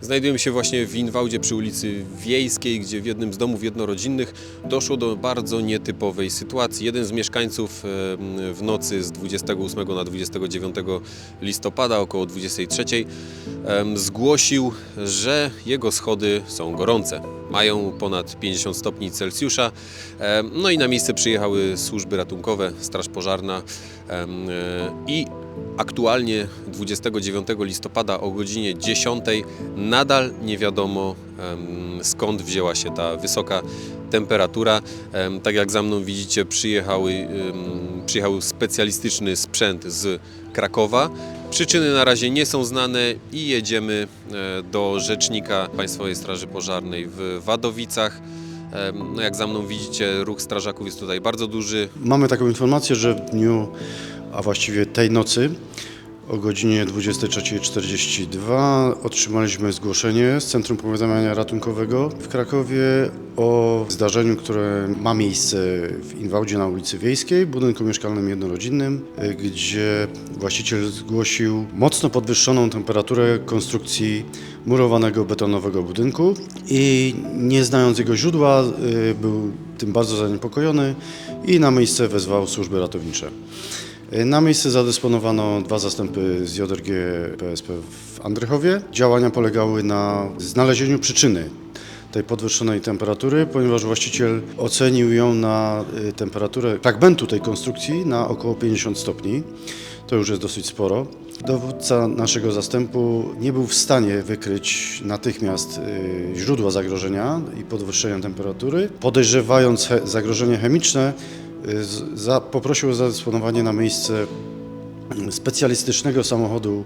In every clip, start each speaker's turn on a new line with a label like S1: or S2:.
S1: Znajdujemy się właśnie w Inwałdzie przy ulicy Wiejskiej, gdzie w jednym z domów jednorodzinnych doszło do bardzo nietypowej sytuacji. Jeden z mieszkańców w nocy z 28 na 29 listopada około 23 em, zgłosił, że jego schody są gorące. Mają ponad 50 stopni Celsjusza. No i na miejsce przyjechały służby ratunkowe, Straż Pożarna e, i Aktualnie 29 listopada o godzinie 10 nadal nie wiadomo skąd wzięła się ta wysoka temperatura. Em, Tak jak za mną widzicie, przyjechały, przyjechał specjalistyczny sprzęt z Krakowa. Przyczyny na razie nie są znane i jedziemy e, do rzecznika Państwowej Straży Pożarnej w Wadowicach. No jak za mną widzicie, ruch strażaków jest tutaj bardzo duży.
S2: Mamy taką informację, że w dniu, a właściwie tej nocy o godzinie 23.42 otrzymaliśmy zgłoszenie z Centrum Powiadamiania Ratunkowego w Krakowie o zdarzeniu, które ma miejsce w Inwałdzie na ulicy Wiejskiej, budynku mieszkalnym jednorodzinnym, y, gdzie właściciel zgłosił mocno podwyższoną temperaturę konstrukcji murowanego betonowego budynku i nie znając jego źródła y, był tym bardzo zaniepokojony i na miejsce wezwał służby ratownicze. Na miejsce zadysponowano dwa zastępy z JRG PSP w Andrychowie. Działania polegały na znalezieniu przyczyny tej podwyższonej temperatury, ponieważ właściciel ocenił ją na y, temperaturę fragmentu tej konstrukcji na około 50 stopni. To już jest dosyć sporo. Dowódca naszego zastępu nie był w stanie wykryć natychmiast y, źródła zagrożenia i podwyższenia temperatury. Podejrzewając zagrożenie chemiczne, y, za, poprosił o zadysponowanie na miejsce specjalistycznego samochodu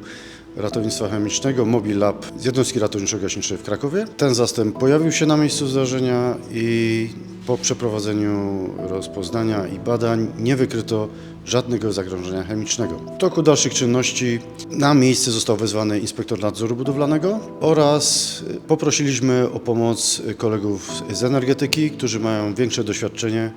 S2: ratownictwa chemicznego Mobil Lab z jednostki ratowniczo-gaśniczej w Krakowie. Ten zastęp pojawił się na miejscu zdarzenia i po przeprowadzeniu rozpoznania i badań nie wykryto żadnego zagrożenia chemicznego. W toku dalszych czynności na miejsce został wezwany inspektor nadzoru budowlanego oraz poprosiliśmy o pomoc kolegów z energetyki, którzy mają większe doświadczenie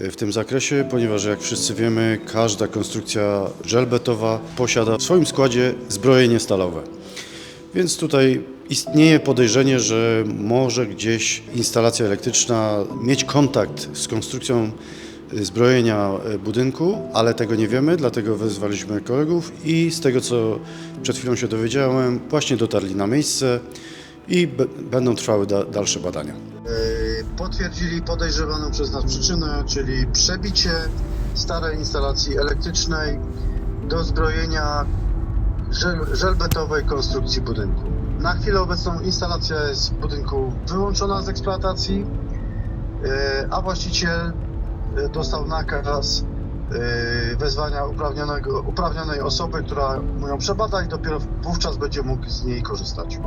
S2: w tym zakresie, ponieważ jak wszyscy wiemy, każda konstrukcja żelbetowa posiada w swoim składzie zbrojenie stalowe. Więc tutaj istnieje podejrzenie, że może gdzieś instalacja elektryczna mieć kontakt z konstrukcją zbrojenia e, budynku, ale tego nie wiemy, dlatego wezwaliśmy kolegów i z tego co przed chwilą się dowiedziałem, właśnie dotarli na miejsce i będą trwały da- dalsze badania. Potwierdzili podejrzewaną przez nas przyczynę, czyli przebicie starej instalacji elektrycznej do zbrojenia żel- żelbetowej konstrukcji budynku. Na chwilę obecną instalacja jest w budynku wyłączona z eksploatacji, e, a właściciel e, dostał nakaz e, wezwania uprawnionej osoby, która mu ją przebada i dopiero wówczas będzie mógł z niej korzystać.